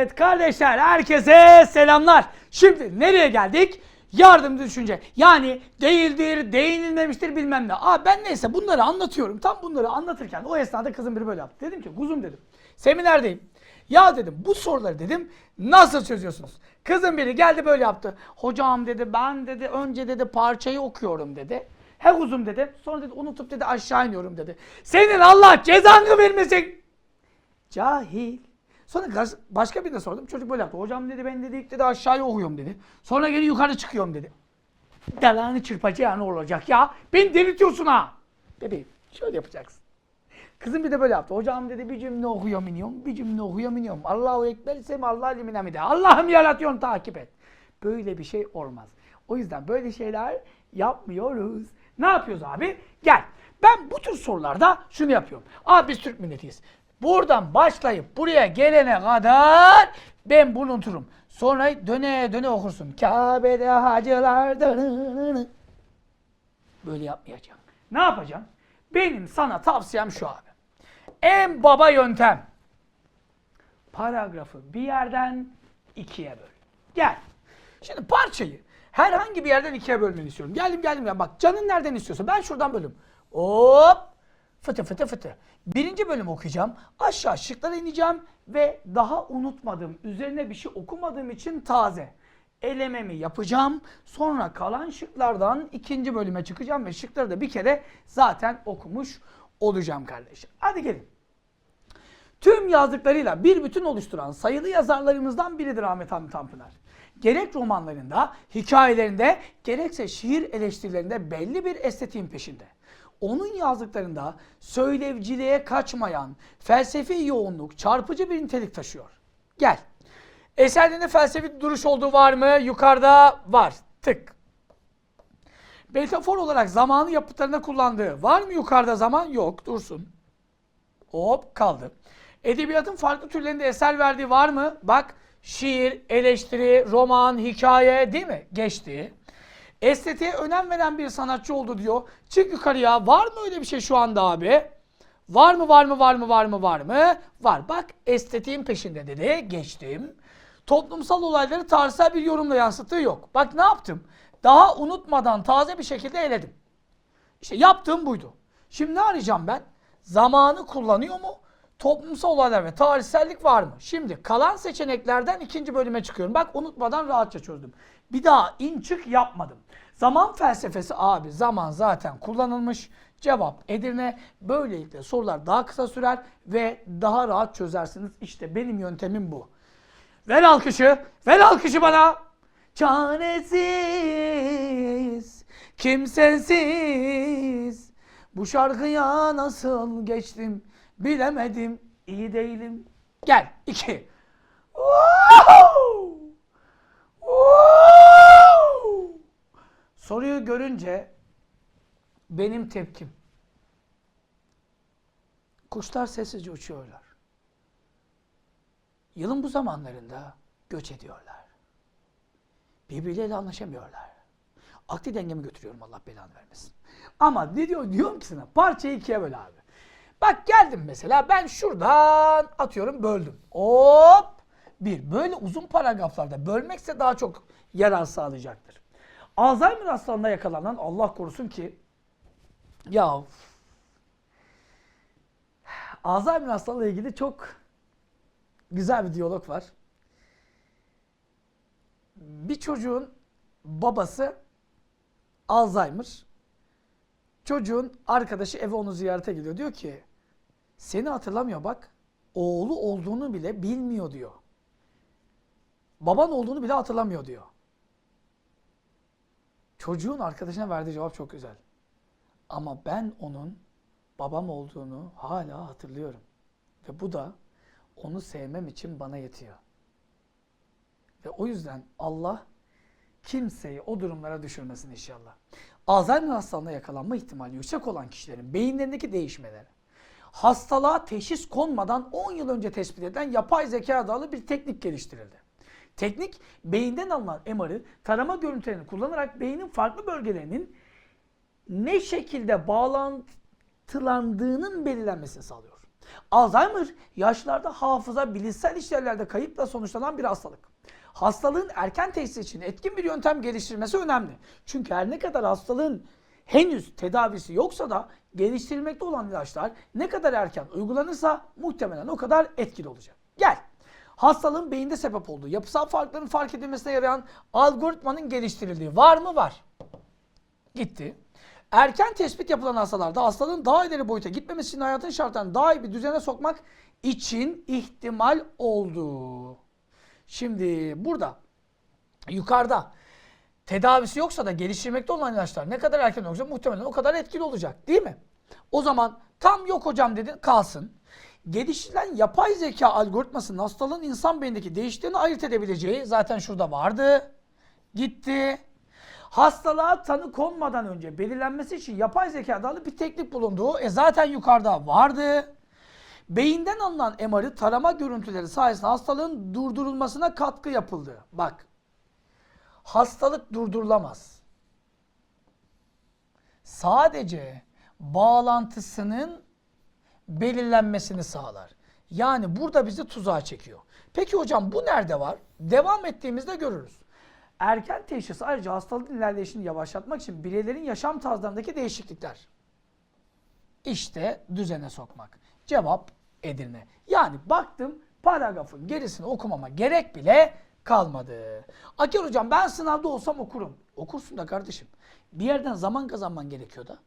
Evet kardeşler herkese selamlar. Şimdi nereye geldik? Yardımcı düşünce. Yani değildir, değinilmemiştir bilmem ne. Aa ben neyse bunları anlatıyorum. Tam bunları anlatırken o esnada kızım biri böyle yaptı. Dedim ki kuzum dedim. Seminerdeyim. Ya dedim bu soruları dedim nasıl çözüyorsunuz? Kızım biri geldi böyle yaptı. Hocam dedi ben dedi önce dedi parçayı okuyorum dedi. He kuzum dedi. Sonra dedi unutup dedi aşağı iniyorum dedi. Senin Allah cezanı vermesin. Cahil. Sonra başka birine sordum. Çocuk böyle yaptı. Hocam dedi ben dedi ilk dedi aşağıya okuyorum dedi. Sonra geri yukarı çıkıyorum dedi. Dalağını çırpacağın ne olacak ya? Beni delirtiyorsun ha. Bebeğim şöyle yapacaksın. Kızım bir de böyle yaptı. Hocam dedi bir cümle okuyorum iniyorum. Bir cümle okuyorum iniyorum. Allahu Ekber limine mi de. Allah'ım yaratıyorsun takip et. Böyle bir şey olmaz. O yüzden böyle şeyler yapmıyoruz. Ne yapıyoruz abi? Gel. Ben bu tür sorularda şunu yapıyorum. Abi biz Türk milletiyiz. Buradan başlayıp buraya gelene kadar ben bunu unuturum. Sonra döne döne okursun. Kabe'de hacılar. Böyle yapmayacağım. Ne yapacağım? Benim sana tavsiyem şu abi. En baba yöntem. Paragrafı bir yerden ikiye böl. Gel. Şimdi parçayı herhangi bir yerden ikiye bölmeni istiyorum. Geldim geldim ya bak canın nereden istiyorsa ben şuradan bölüm. Hop fıtı fıtı fıtı. Birinci bölüm okuyacağım. Aşağı şıklara ineceğim ve daha unutmadım. Üzerine bir şey okumadığım için taze. Elememi yapacağım. Sonra kalan şıklardan ikinci bölüme çıkacağım ve şıkları da bir kere zaten okumuş olacağım kardeşim. Hadi gelin. Tüm yazdıklarıyla bir bütün oluşturan sayılı yazarlarımızdan biridir Ahmet Hamdi Tanpınar. Gerek romanlarında, hikayelerinde, gerekse şiir eleştirilerinde belli bir estetiğin peşinde. Onun yazdıklarında söylevciliğe kaçmayan, felsefi yoğunluk, çarpıcı bir nitelik taşıyor. Gel. Eserlerinde felsefi duruş olduğu var mı? Yukarıda var. Tık. Metafor olarak zamanı yapıtlarında kullandığı var mı yukarıda zaman? Yok. Dursun. Hop kaldı. Edebiyatın farklı türlerinde eser verdiği var mı? Bak şiir, eleştiri, roman, hikaye değil mi? Geçti. Estetiğe önem veren bir sanatçı oldu diyor. Çık yukarıya. Var mı öyle bir şey şu anda abi? Var mı var mı var mı var mı var mı? Var. Bak estetiğin peşinde dedi. Geçtim. Toplumsal olayları tarihsel bir yorumla yansıttığı yok. Bak ne yaptım? Daha unutmadan taze bir şekilde eledim. İşte yaptığım buydu. Şimdi ne arayacağım ben? Zamanı kullanıyor mu? Toplumsal olaylar ve tarihsellik var mı? Şimdi kalan seçeneklerden ikinci bölüme çıkıyorum. Bak unutmadan rahatça çözdüm. Bir daha in çık yapmadım. Zaman felsefesi abi zaman zaten kullanılmış. Cevap Edirne. Böylelikle sorular daha kısa sürer ve daha rahat çözersiniz. İşte benim yöntemim bu. Ver alkışı. Ver alkışı bana. Çaresiz, kimsesiz. Bu şarkıya nasıl geçtim bilemedim. iyi değilim. Gel. iki. Soruyu görünce benim tepkim. Kuşlar sessizce uçuyorlar. Yılın bu zamanlarında göç ediyorlar. Birbirleriyle anlaşamıyorlar. Akli dengemi götürüyorum Allah belanı vermesin. Ama ne diyor diyorum ki sana parçayı ikiye böl abi. Bak geldim mesela ben şuradan atıyorum böldüm. Hop bir. Böyle uzun paragraflarda bölmekse daha çok yarar sağlayacaktır. Alzheimer hastalığına yakalanan Allah korusun ki ya Alzheimer hastalığı ilgili çok güzel bir diyalog var. Bir çocuğun babası Alzheimer. Çocuğun arkadaşı eve onu ziyarete geliyor. Diyor ki seni hatırlamıyor bak. Oğlu olduğunu bile bilmiyor diyor. Baban olduğunu bile hatırlamıyor diyor. Çocuğun arkadaşına verdiği cevap çok güzel. Ama ben onun babam olduğunu hala hatırlıyorum. Ve bu da onu sevmem için bana yetiyor. Ve o yüzden Allah kimseyi o durumlara düşürmesin inşallah. Alzheimer hastalığına yakalanma ihtimali yüksek olan kişilerin beyinlerindeki değişmeleri, hastalığa teşhis konmadan 10 yıl önce tespit edilen yapay zeka adlı bir teknik geliştirildi. Teknik, beyinden alınan MR'ı tarama görüntülerini kullanarak beynin farklı bölgelerinin ne şekilde bağlantılandığının belirlenmesini sağlıyor. Alzheimer yaşlarda hafıza, bilişsel işlevlerde kayıpla sonuçlanan bir hastalık. Hastalığın erken teşhisi için etkin bir yöntem geliştirilmesi önemli. Çünkü her ne kadar hastalığın henüz tedavisi yoksa da geliştirilmekte olan ilaçlar ne kadar erken uygulanırsa muhtemelen o kadar etkili olacak. Gel. Hastalığın beyinde sebep olduğu yapısal farkların fark edilmesine yarayan algoritmanın geliştirildiği var mı? Var. Gitti. Erken tespit yapılan hastalarda hastalığın daha ileri boyuta gitmemesi için hayatın şartlarını daha iyi bir düzene sokmak için ihtimal olduğu. Şimdi burada yukarıda tedavisi yoksa da geliştirmekte olan ilaçlar ne kadar erken olacak muhtemelen o kadar etkili olacak değil mi? O zaman tam yok hocam dedin kalsın. Geliştirilen yapay zeka algoritmasının hastalığın insan beynindeki değişiklerini ayırt edebileceği zaten şurada vardı. Gitti. Hastalığa tanı konmadan önce belirlenmesi için yapay zeka dalı bir teknik bulunduğu e zaten yukarıda vardı. Beyinden alınan MR'ı tarama görüntüleri sayesinde hastalığın durdurulmasına katkı yapıldı. Bak. Hastalık durdurulamaz. Sadece bağlantısının belirlenmesini sağlar. Yani burada bizi tuzağa çekiyor. Peki hocam bu nerede var? Devam ettiğimizde görürüz. Erken teşhis ayrıca hastalığın ilerleyişini yavaşlatmak için bireylerin yaşam tarzlarındaki değişiklikler. İşte düzene sokmak. Cevap Edirne. Yani baktım paragrafın gerisini okumama gerek bile kalmadı. Aker hocam ben sınavda olsam okurum. Okursun da kardeşim. Bir yerden zaman kazanman gerekiyor da.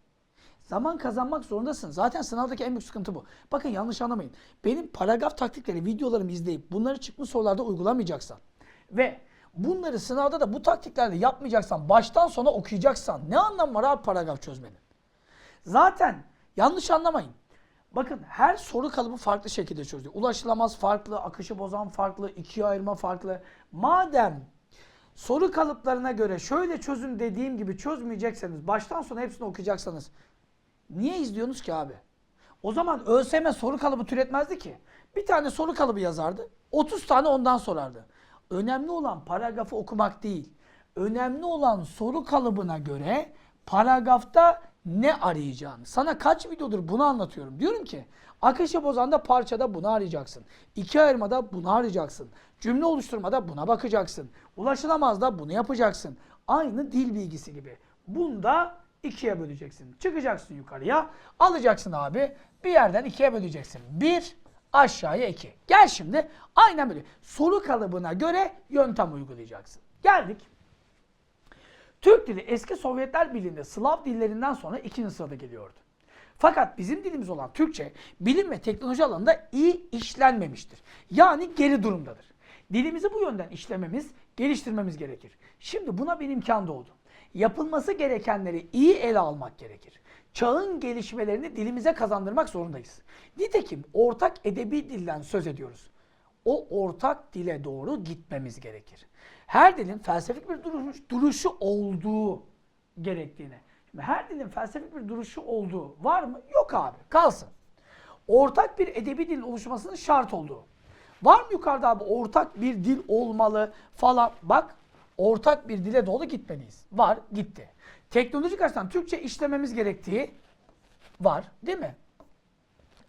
Zaman kazanmak zorundasın. Zaten sınavdaki en büyük sıkıntı bu. Bakın yanlış anlamayın. Benim paragraf taktikleri, videolarımı izleyip bunları çıkmış sorularda uygulamayacaksan ve bunları sınavda da bu taktiklerle yapmayacaksan, baştan sona okuyacaksan ne anlamı var abi paragraf çözmenin? Zaten yanlış anlamayın. Bakın her soru kalıbı farklı şekilde çözülüyor. Ulaşılamaz farklı, akışı bozan farklı, ikiye ayırma farklı. Madem soru kalıplarına göre şöyle çözün dediğim gibi çözmeyecekseniz, baştan sona hepsini okuyacaksanız niye izliyorsunuz ki abi? O zaman ÖSYM soru kalıbı türetmezdi ki. Bir tane soru kalıbı yazardı, 30 tane ondan sorardı. Önemli olan paragrafı okumak değil. Önemli olan soru kalıbına göre paragrafta ne arayacağını. Sana kaç videodur bunu anlatıyorum. Diyorum ki akışı bozanda parçada bunu arayacaksın. İki ayırmada bunu arayacaksın. Cümle oluşturmada buna bakacaksın. Ulaşılamazda bunu yapacaksın. Aynı dil bilgisi gibi. Bunda ikiye böleceksin. Çıkacaksın yukarıya. Alacaksın abi. Bir yerden ikiye böleceksin. Bir aşağıya iki. Gel şimdi aynen böyle. Soru kalıbına göre yöntem uygulayacaksın. Geldik. Türk dili eski Sovyetler Birliği'nde Slav dillerinden sonra ikinci sırada geliyordu. Fakat bizim dilimiz olan Türkçe bilim ve teknoloji alanında iyi işlenmemiştir. Yani geri durumdadır. Dilimizi bu yönden işlememiz, geliştirmemiz gerekir. Şimdi buna bir imkan doğdu. Yapılması gerekenleri iyi ele almak gerekir. Çağın gelişmelerini dilimize kazandırmak zorundayız. Nitekim ortak edebi dilden söz ediyoruz. O ortak dile doğru gitmemiz gerekir. Her dilin felsefik bir duruş, duruşu olduğu gerektiğine. Şimdi her dilin felsefik bir duruşu olduğu var mı? Yok abi. Kalsın. Ortak bir edebi dil oluşmasının şart olduğu. Var mı yukarıda abi ortak bir dil olmalı falan. Bak ortak bir dile doğru gitmeliyiz. Var gitti. Teknolojik açıdan Türkçe işlememiz gerektiği var değil mi?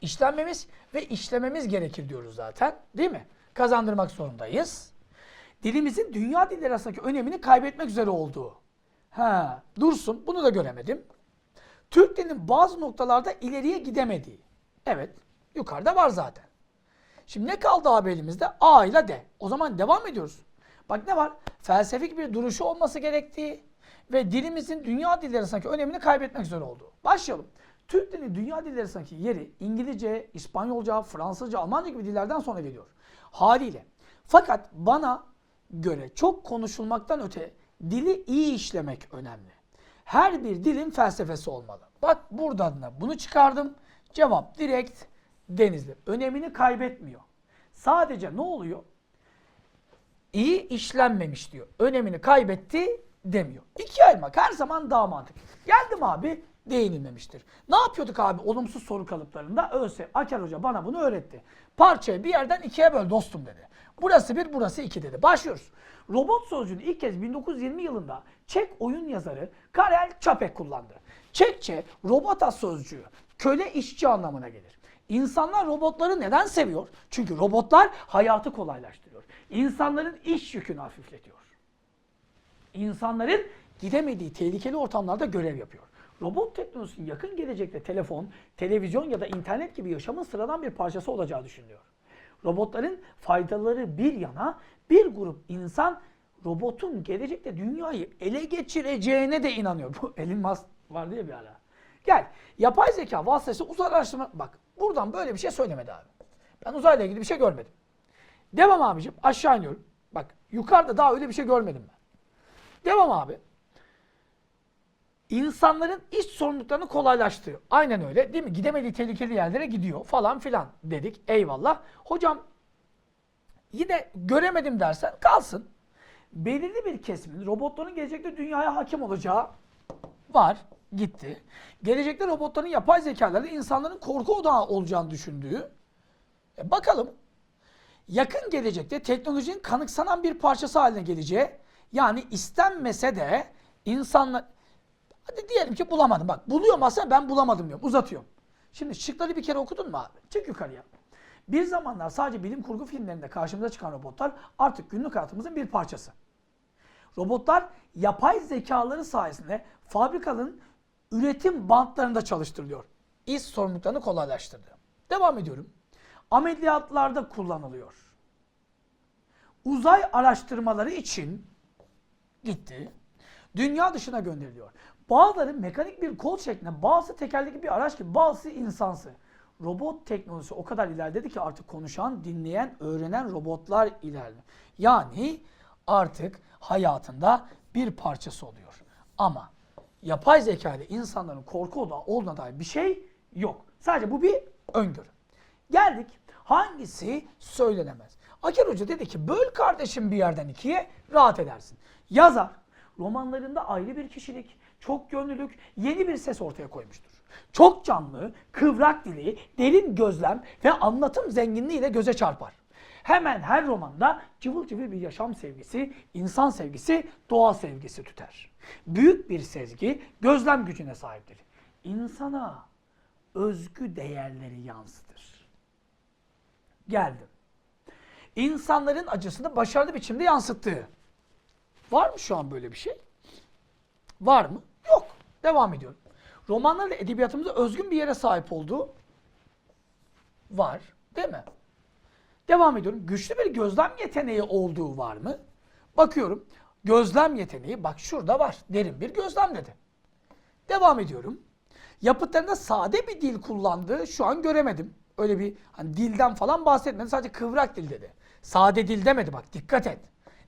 İşlenmemiz ve işlememiz gerekir diyoruz zaten değil mi? Kazandırmak zorundayız. Dilimizin dünya dilleri arasındaki önemini kaybetmek üzere olduğu. Ha, dursun bunu da göremedim. Türk dilinin bazı noktalarda ileriye gidemediği. Evet yukarıda var zaten. Şimdi ne kaldı abi elimizde? A ile D. O zaman devam ediyoruz. Bak ne var? Felsefik bir duruşu olması gerektiği ve dilimizin dünya dilleri arasındaki önemini kaybetmek üzere olduğu. Başlayalım. Türk dilinin dünya dilleri arasındaki yeri İngilizce, İspanyolca, Fransızca, Almanca gibi dillerden sonra geliyor. Haliyle. Fakat bana göre çok konuşulmaktan öte dili iyi işlemek önemli. Her bir dilin felsefesi olmalı. Bak buradan da bunu çıkardım. Cevap direkt Denizli. Önemini kaybetmiyor. Sadece ne oluyor? İyi işlenmemiş diyor. Önemini kaybetti demiyor. İki ayırmak her zaman daha mantıklı. Geldim abi değinilmemiştir. Ne yapıyorduk abi olumsuz soru kalıplarında? ÖSYM, Aker Hoca bana bunu öğretti. Parçayı bir yerden ikiye böl dostum dedi. Burası bir, burası iki dedi. Başlıyoruz. Robot sözcüğünü ilk kez 1920 yılında Çek oyun yazarı Karel Čapek kullandı. Çekçe robota sözcüğü köle işçi anlamına gelir. İnsanlar robotları neden seviyor? Çünkü robotlar hayatı kolaylaştırıyor. İnsanların iş yükünü hafifletiyor. İnsanların gidemediği tehlikeli ortamlarda görev yapıyor. Robot teknolojisinin yakın gelecekte telefon, televizyon ya da internet gibi yaşamın sıradan bir parçası olacağı düşünülüyor. Robotların faydaları bir yana bir grup insan robotun gelecekte dünyayı ele geçireceğine de inanıyor. Bu Elon Musk vardı ya bir ara. Gel yapay zeka vasıtası uzay araştırma... Bak buradan böyle bir şey söylemedi abi. Ben uzayla ilgili bir şey görmedim. Devam abicim aşağı iniyorum. Bak yukarıda daha öyle bir şey görmedim ben. Devam abi. İnsanların iş sorumluluklarını kolaylaştırıyor. Aynen öyle değil mi? Gidemediği tehlikeli yerlere gidiyor falan filan dedik. Eyvallah. Hocam yine göremedim dersen kalsın. Belirli bir kesimin robotların gelecekte dünyaya hakim olacağı var. Gitti. Gelecekte robotların yapay zekalarla insanların korku odağı olacağını düşündüğü. E bakalım yakın gelecekte teknolojinin kanıksanan bir parçası haline geleceği yani istenmese de insanlar hadi diyelim ki bulamadım bak buluyorum aslında ben bulamadım diyorum uzatıyorum. Şimdi şıkları bir kere okudun mu abi? Çık yukarıya. Bir zamanlar sadece bilim kurgu filmlerinde karşımıza çıkan robotlar artık günlük hayatımızın bir parçası. Robotlar yapay zekaları sayesinde fabrikaların üretim bantlarında çalıştırılıyor. İş sorumluluklarını kolaylaştırdı. Devam ediyorum. Ameliyatlarda kullanılıyor. Uzay araştırmaları için gitti. Dünya dışına gönderiliyor. Bazıları mekanik bir kol şeklinde, bazı tekerlekli bir araç gibi, bazısı insansı. Robot teknolojisi o kadar ilerledi ki artık konuşan, dinleyen, öğrenen robotlar ilerliyor. Yani artık hayatında bir parçası oluyor. Ama yapay zeka ile insanların korku odağı olduğuna dair bir şey yok. Sadece bu bir öngörü. Geldik hangisi söylenemez. Aker Hoca dedi ki böl kardeşim bir yerden ikiye rahat edersin. Yazar romanlarında ayrı bir kişilik, çok gönüllülük, yeni bir ses ortaya koymuştur. Çok canlı, kıvrak dili, derin gözlem ve anlatım zenginliğiyle göze çarpar. Hemen her romanda cıvıl cıvıl bir yaşam sevgisi, insan sevgisi, doğa sevgisi tüter. Büyük bir sezgi, gözlem gücüne sahiptir. İnsana özgü değerleri yansıtır. Geldim. İnsanların acısını başarılı biçimde yansıttığı. Var mı şu an böyle bir şey? Var mı? Devam ediyorum. Romanlarla edebiyatımızda özgün bir yere sahip olduğu var. Değil mi? Devam ediyorum. Güçlü bir gözlem yeteneği olduğu var mı? Bakıyorum. Gözlem yeteneği bak şurada var. Derin bir gözlem dedi. Devam ediyorum. Yapıtlarında sade bir dil kullandığı şu an göremedim. Öyle bir hani dilden falan bahsetmedi. Sadece kıvrak dil dedi. Sade dil demedi bak dikkat et.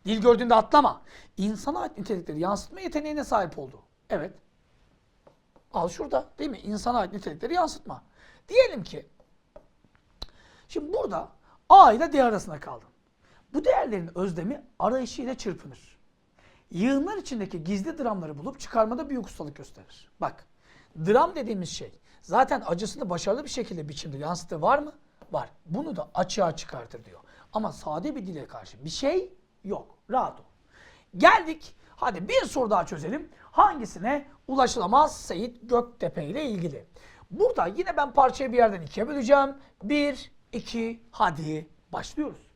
Dil gördüğünde atlama. İnsana ait nitelikleri yansıtma yeteneğine sahip oldu. Evet. Al şurada değil mi? İnsana ait nitelikleri yansıtma. Diyelim ki şimdi burada A ile D arasında kaldım. Bu değerlerin özlemi arayışıyla çırpınır. Yığınlar içindeki gizli dramları bulup çıkarmada büyük ustalık gösterir. Bak, dram dediğimiz şey zaten acısını başarılı bir şekilde biçimde yansıttığı var mı? Var. Bunu da açığa çıkartır diyor. Ama sade bir dile karşı bir şey yok. Rahat ol. Geldik. Hadi bir soru daha çözelim. Hangisine ulaşılamaz Seyit Göktepe ile ilgili? Burada yine ben parçayı bir yerden ikiye böleceğim. Bir, iki, hadi başlıyoruz.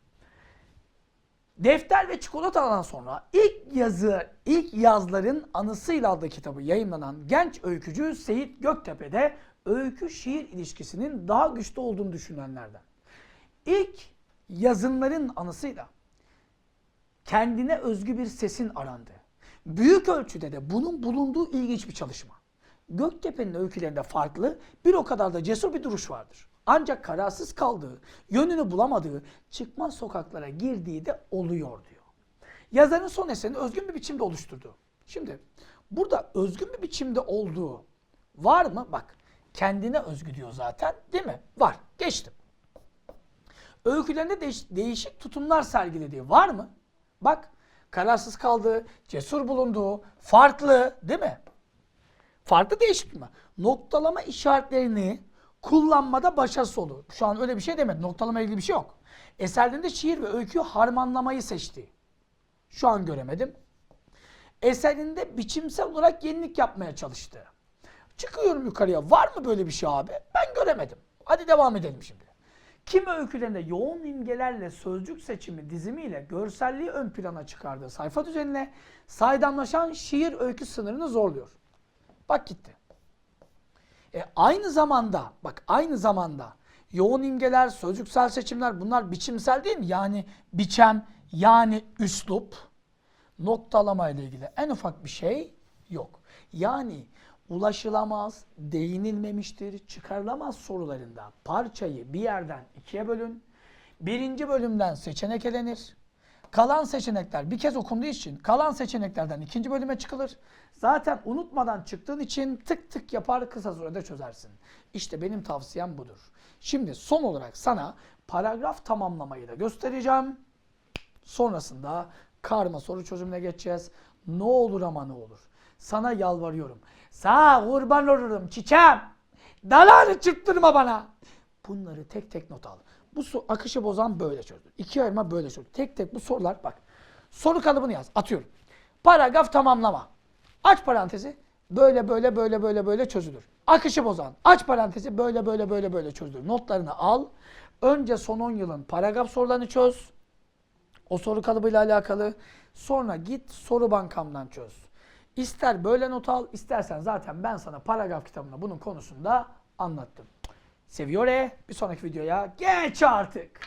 Defter ve çikolatadan sonra ilk yazı, ilk yazların anısıyla adlı kitabı yayınlanan genç öykücü Seyit Göktepe'de öykü şiir ilişkisinin daha güçlü olduğunu düşünenlerden. İlk yazınların anısıyla kendine özgü bir sesin arandı. Büyük ölçüde de bunun bulunduğu ilginç bir çalışma. Göktepe'nin öykülerinde farklı, bir o kadar da cesur bir duruş vardır. Ancak kararsız kaldığı, yönünü bulamadığı, çıkmaz sokaklara girdiği de oluyor diyor. Yazarın son eserini özgün bir biçimde oluşturdu. Şimdi burada özgün bir biçimde olduğu var mı? Bak kendine özgü diyor zaten değil mi? Var. Geçtim. Öykülerinde değiş- değişik tutumlar sergilediği var mı? Bak kararsız kaldığı, cesur bulunduğu, farklı değil mi? Farklı değişik mi? Noktalama işaretlerini kullanmada başarısız olur. Şu an öyle bir şey demedi. Noktalama ilgili bir şey yok. Eserlerinde şiir ve öyküyü harmanlamayı seçti. Şu an göremedim. Eserinde biçimsel olarak yenilik yapmaya çalıştı. Çıkıyorum yukarıya. Var mı böyle bir şey abi? Ben göremedim. Hadi devam edelim şimdi. Kimi öykülerinde yoğun imgelerle sözcük seçimi dizimiyle görselliği ön plana çıkardığı sayfa düzenine saydamlaşan şiir öykü sınırını zorluyor. Bak gitti. E, aynı zamanda bak aynı zamanda yoğun imgeler, sözcüksel seçimler bunlar biçimsel değil mi? Yani biçem yani üslup noktalama ile ilgili en ufak bir şey yok. Yani ulaşılamaz, değinilmemiştir, çıkarılamaz sorularında parçayı bir yerden ikiye bölün. Birinci bölümden seçenek elenir. Kalan seçenekler bir kez okunduğu için kalan seçeneklerden ikinci bölüme çıkılır. Zaten unutmadan çıktığın için tık tık yapar kısa sürede çözersin. İşte benim tavsiyem budur. Şimdi son olarak sana paragraf tamamlamayı da göstereceğim. Sonrasında karma soru çözümüne geçeceğiz. Ne olur ama ne olur. Sana yalvarıyorum. Sağ kurban olurum çiçeğim. Dalanı çırptırma bana. Bunları tek tek not al. Bu su akışı bozan böyle çözdür. İki ayırma böyle çözdür. Tek tek bu sorular bak. Soru kalıbını yaz. Atıyorum. Paragraf tamamlama. Aç parantezi. Böyle böyle böyle böyle böyle çözülür. Akışı bozan. Aç parantezi. Böyle böyle böyle böyle çözülür. Notlarını al. Önce son 10 yılın paragraf sorularını çöz. O soru kalıbıyla alakalı. Sonra git soru bankamdan çöz. İster böyle not al, istersen zaten ben sana paragraf kitabında bunun konusunda anlattım. Seviyor Bir sonraki videoya geç artık.